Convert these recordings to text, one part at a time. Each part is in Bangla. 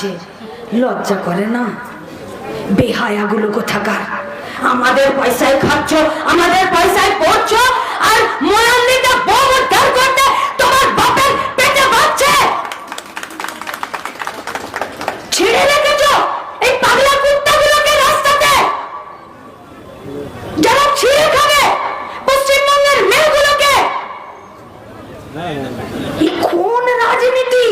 আছে লজ্জা করে না? বেহায়াগুলো কোথাকার? আমাদের পয়সায় খাচ্ছ, আমাদের পয়সায় পড়ছো, আর ময়ান্দিতে বউ উদ্ধার করতে তোমার বাপের পেটে বাচ্চে ছেড়ে রেখেছো এই পাগলা কুত্তাগুলোকে রাস্তাতে যারা ছিঁড়ে খাবে পশ্চিমবঙ্গের মেয়েগুলোকে এই কোন রাজনীতি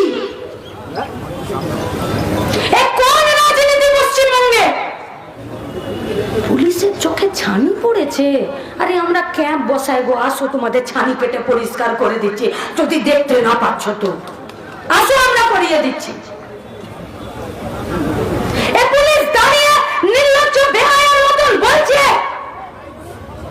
এ কোন রাজনীতি পশ্চিমবঙ্গে পুলিশের চোখে পড়েছে আরে আমরা ক্যাম্প বসাই গো, আসো তোমাদের ছানি কেটে পরিষ্কার করে দিচ্ছি, যদি দেখতে না পাচ্ছ তো। আসো আমরা করিয়ে দিচ্ছি।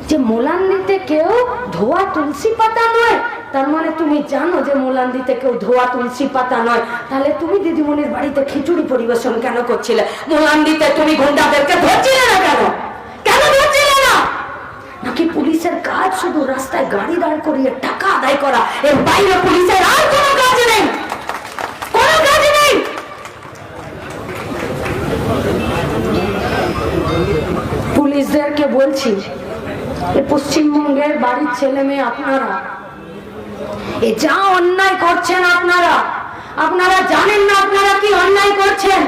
যে মোলান্দিতে কেউ ধোয়া তুলসী পাতা নয়? তার মানে তুমি জানো যে মোলান্দিতে কেউ ধোয়া তুলসী পাতা নয়। তাহলে তুমি দিদিমণির বাড়িতে খিচুড়ি পরিবেশন কেন করছিলে? মোলান্দিতে তুমি গুন্ডাদেরকে ধরছিলে না কেন ধরছিলে না নাকি পুলিশের কাজ শুধু রাস্তায় গাড়ি দাঁড় করিয়ে টাকা আদায় করা। এর বাইরে পুলিশের আর কোনো কাজ নেই। পুলিশদেরকে বলছি পশ্চিমবঙ্গের বাড়ির ছেলে মেয়ে আপনারা, এ যা অন্যায় করছেন আপনারা আপনারা জানেন না আপনারা কি অন্যায় করছেন?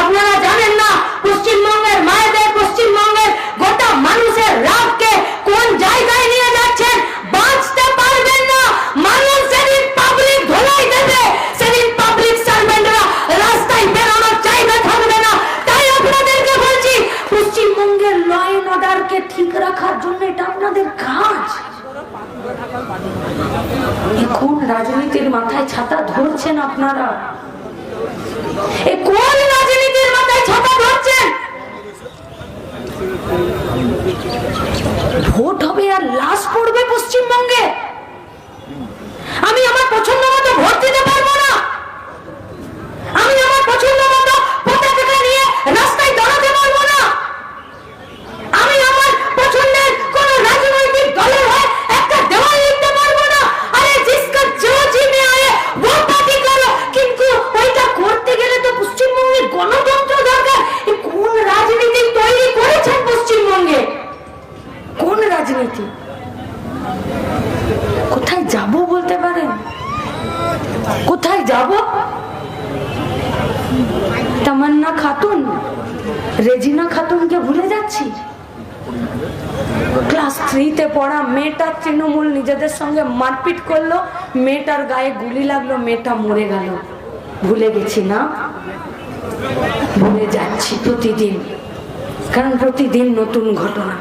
আপনারা জানেন না পশ্চিমবঙ্গের মায়েদের, পশ্চিমবঙ্গের গোটা মানুষের রাগকে কোন জায়গায় নিয়ে যাচ্ছেন বাঁচতে পারবেন না মানুষ সেদিন পাবলিক ধোলাই দেবে সেদিন পাবলিক সার্ভেন্টরা রাস্তায় বেরোনোর জায়গা থাকবে না তাই আপনাদেরকে বলছি পশ্চিমবঙ্গের ল অ্যান্ড অর্ডারকে ঠিক রাখার জন্য এটা আপনাদের কাজ এখন রাজনীতির মাথায় ছাতা ধরছেন আপনারা এ ভোট হবে আর লাশ পড়বে পশ্চিমবঙ্গে? তামান্না খাতুন? রেজিনা খাতুনকে ভুলে যাচ্ছি? ক্লাস থ্রিতে পড়া মেয়েটার তৃণমূল নিজেদের সঙ্গে মারপিট করল, মেয়েটার গায়ে গুলি লাগল, মেয়েটা মরে গেল। ভুলে গেছি না? ভুলে যাচ্ছি প্রতিদিন। কারণ প্রতিদিন নতুন ঘটনা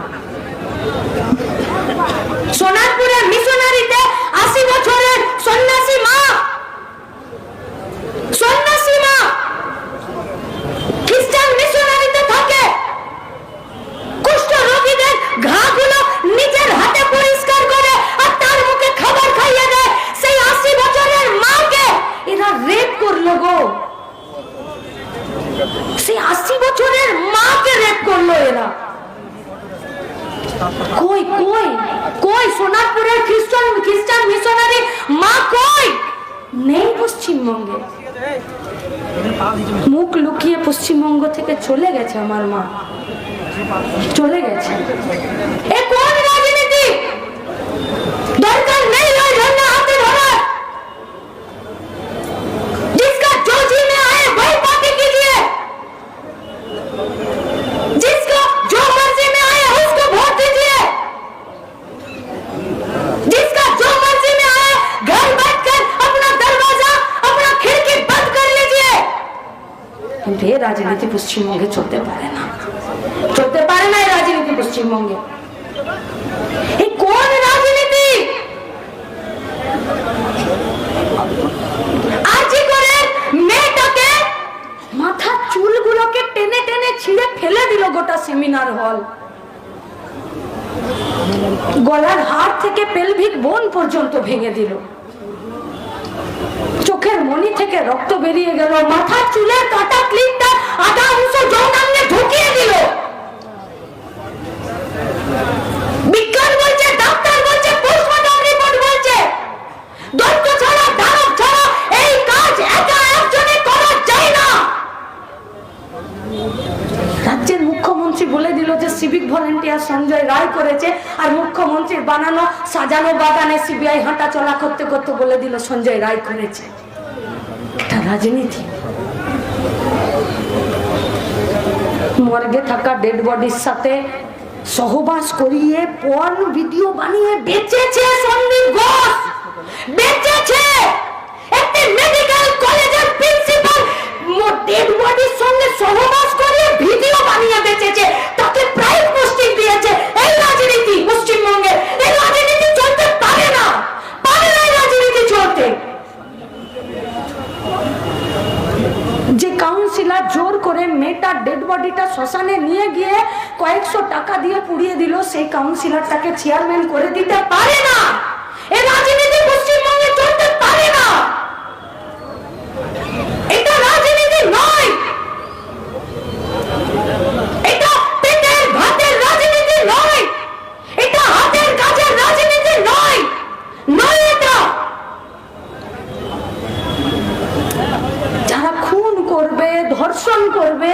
সোনারপুরের মিশনারিতে আশি বছরের সন্ন্যাসী মা সন্ন্যাসী মা খ্রিস্টান মিশনারিতে থাকে কুষ্ঠ রোগীদের ঘাগুলো নিজের হাতে পরিষ্কার করে আর তার মুখে খাবার খাইয়ে দেয় সেই আশি বছরের মাকে এরা রেপ করল গো আশি বছরের মাকে রেপ করল এরা। কই কই কই, সোনারপুরের খ্রিস্টান খ্রিস্টান মিশনারি মা কই? নেই পশ্চিমবঙ্গে। মুখ লুকিয়ে পশ্চিমবঙ্গ থেকে চলে গেছে আমার মা। চলে গেছে। পশ্চিমবঙ্গে চলতে পারে না। চলতে পারে না এই রাজনীতি পশ্চিমবঙ্গে। গলার থেকে পর্যন্ত ভেঙে দিল। চোখের মনি থেকে রক্ত বেরিয়ে গেল। মাথার চুলের কাটা ক্লিপটা সিভিক ভলেন্টিয়ার সঞ্জয় রায় করেছে আর মুখ্যমন্ত্রীর বানানো, সাজানো সিবিআই হাঁটা চলা করতে করতে বলে দিল, সঞ্জয় রায় করেছে। এটা রাজনীতি। মর্গে থাকা ডেড বডির সাথে সহবাস করিয়ে পর্ন ভিডিও বানিয়ে বেঁচেছে সন্দীপ ঘোষ। বেচেছে বডিটা শ্মশানে নিয়ে গিয়ে কয়েকশো টাকা দিয়ে পুড়িয়ে দিল, সেই কাউন্সিলরটাকে চেয়ারম্যান করে দিতে পারে না। যারা খুন করবে, ধর্ষণ করবে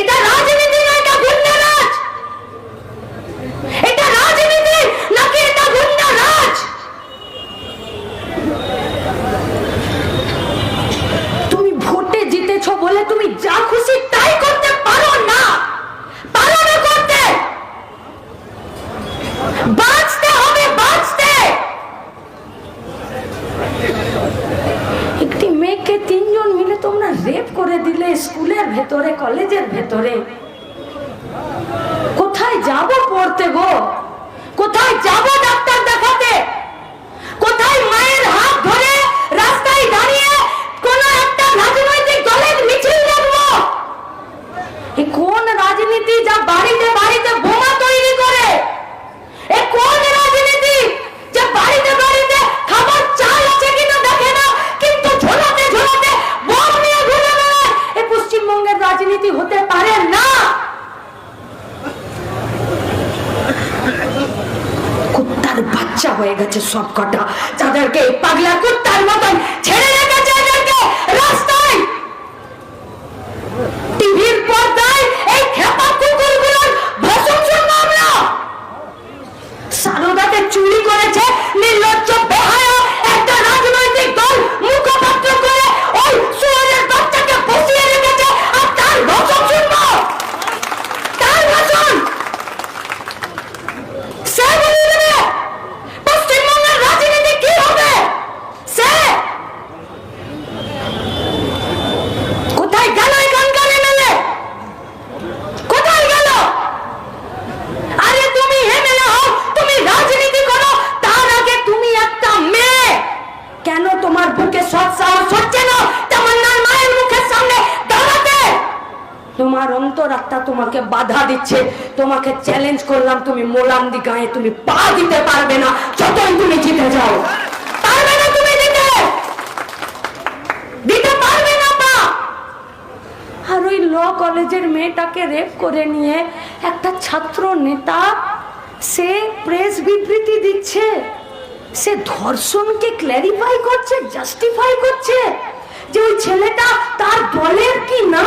এটা রাজনীতি না এটা গুন্ডারাজ এটা রাজনীতি নাকি এটা গুন্ডারাজ তুমি ভোটে জিতেছো বলে তুমি যা খুশি তাই করতে পারো না পারো না করতে বাঁচতে হবে বাঁচতে একটি মেয়েকে তিনজন মিলে তোমরা রেপ করে দিলে স্কুলের ভেতরে কলেজের ভেতরে কোথায় পড়তে গো। কোথায় যাব ডাক্তার দেখাতে কোথায় মায়ের হাত ধরে রাস্তায় দাঁড়িয়ে কোন একটা রাজনৈতিক দলের মিছিল দেখব এ কোন রাজনীতি যা বাড়িতে বাড়িতে বোমা তৈরি করে এ কোন রাজনীতি যে বাড়িতে বাড়িতে খাবার চাল আছে কিনা দেখে না কিন্তু ঝোলাতে ঝোলাতে বোম নিয়ে ঘুরে বেড়ায় এ পশ্চিমবঙ্গের রাজনীতি হতে পারে না কুত্তার বাচ্চা হয়ে গেছে সব কটা যাদেরকে পাগলা কুত্তার মতন ছেড়ে রেখেছে এদেরকে রাস্তায় টিভির পর্দায় এই খেপা কুকুরগুলোর ভাষণ শুনব আমরা সারদাতে চুরি করেছে নির্লজ্জ বেহায়া একটা রাজনৈতিক দল মুখপাত্র করে ওই সুয়ারের বাচ্চাকে বসিয়ে রেখেছে আর তার ভাষণ শুনব তার ভাষণ সে বলে দেবে পশ্চিমবঙ্গের রাজনীতি কি হবে সে কোথায় গেল এখানকার এমএলএ কোথায় গেল আরে তুমি এমএলএ হও তুমি রাজনীতি করো তার আগে তুমি একটা মেয়ে কেন তোমার বুকে সৎ সাহস হচ্ছে না তামান্নার মায়ের মুখের সামনে দাঁড়াতে তোমার অন্তরাত্মা তোমাকে বাধা দিচ্ছে। তোমাকে চ্যালেঞ্জ করলাম, তুমি মোলান্দি গায়ে তুমি পা দিতে পারবে না। যতই তুমি জিতে যাও। কলেজের মেয়েটাকে রেপ করে নিয়ে একটা ছাত্র নেতা সে প্রেস বিবৃতি দিচ্ছে। সে ধর্ষণকে ক্ল্যারিফাই করছে জাস্টিফাই করছে যে ওই ছেলেটা তার দলের কি না?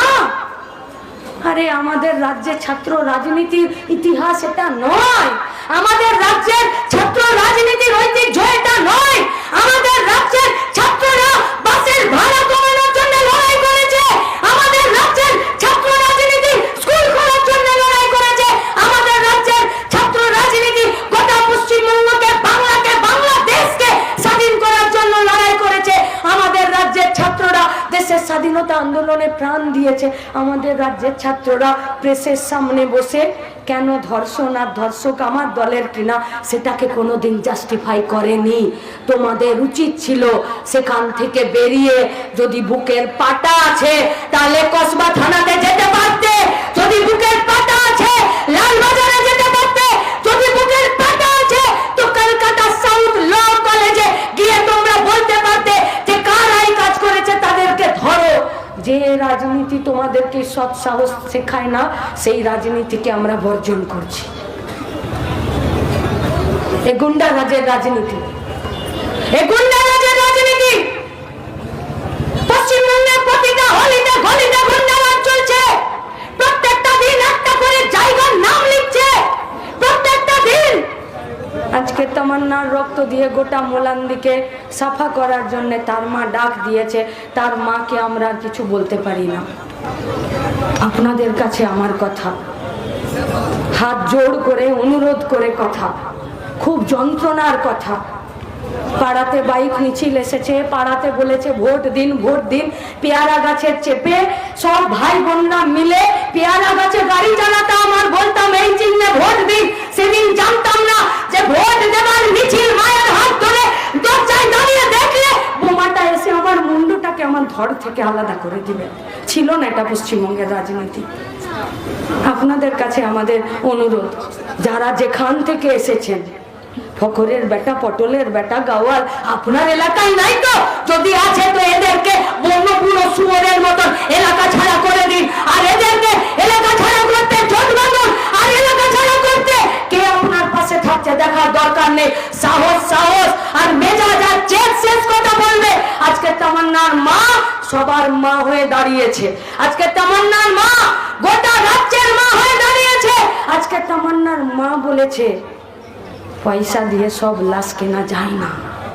আরে, আমাদের রাজ্যের ছাত্র রাজনীতির ইতিহাস এটা নয়। আমাদের রাজ্যের ছাত্র রাজনীতির ঐতিহ্য এটা নয়। আমাদের রাজ্যের ছাত্ররা বাসের ভাড়া কমানোর জন্য লড়াই করেছে আমাদের রাজ্যের ছাত্র রাজনীতি স্কুল খোলার জন্য লড়াই করেছে আমাদের রাজ্যের ছাত্র রাজনীতি গোটা পশ্চিমবঙ্গকে বাংলাকে বাংলাদেশকে স্বাধীন করার জন্য লড়াই করেছে আমাদের রাজ্যের ছাত্ররা দেশের স্বাধীনতা আন্দোলনে প্রাণ দিয়েছে। আমাদের রাজ্যের ছাত্ররা প্রেসের সামনে বসে, কেন ধর্ষণ আর ধর্ষক আমার দলের কিনা? সেটাকে কোনো দিন জাস্টিফাই করেনি। তোমাদের উচিত ছিল সেখান থেকে বেরিয়ে যদি বুকের পাটা আছে তাহলে কসবা থানাতে যেতে পারতে যদি বুকের পাতা আছে লালবাজারে যেতে পারতে যদি বুকের পাতা আছে তো কলকাতা সাউথ ল কলেজে গিয়ে তোমরা বলতে পারতে যে কারা এই কাজ করেছে তাদেরকে ধরো যে রাজনীতি তোমাদেরকে সৎ সাহস শেখায় না, সেই রাজনীতিকে আমরা বর্জন করছি। এ গুন্ডা রাজের রাজনীতি। এ গুন্ডা রাজের রাজনীতি! আজকে তামান্নার রক্ত দিয়ে গোটা মোলান্দিকে সাফা করার জন্য তার মা ডাক দিয়েছে। তার মাকে আমরা কিছু বলতে পারি না। আপনাদের কাছে আমার কথা। হাত জোড় করে, অনুরোধ করে কথা। খুব যন্ত্রণার কথা। পাড়াতে বাইক মিছিল এসেছে, পাড়াতে বলেছে, ভোট দিন ভোট দিন, পেয়ারা গাছের চেপে সব ভাই বোনরা মিলে পেয়ারা গাছে গাড়ি চালাতাম আর বলতাম, এই চিহ্নে ভোট দিন, সেদিন জানতাম না যে ভোট দেবার মিছিল মায়ের হাত ধরে দরজায় দাঁড়িয়ে দেখলে বোমাটা এসে আমার মুন্ডুটাকে আমার ধর থেকে আলাদা করে দিবে। ছিল না এটা পশ্চিমবঙ্গের রাজনীতি। আপনাদের কাছে আমাদের অনুরোধ, যারা যেখান থেকে এসেছেন ফকরের বেটা, পটলের বেটা, গাওয়াল, আপনার এলাকায় নাই তো? যদি আছে তো এদেরকে বন্যপুর শুয়োরের মতন এলাকা ছাড়া করে দিন। আর এদেরকে সবার মা হয়ে দাঁড়িয়েছে। আজকে তামান্নার মা গোটা রাজ্যের মা হয়ে দাঁড়িয়েছে। আজকে তামান্নার মা বলেছে, পয়সা দিয়ে সব লাশ কেনা যায় না।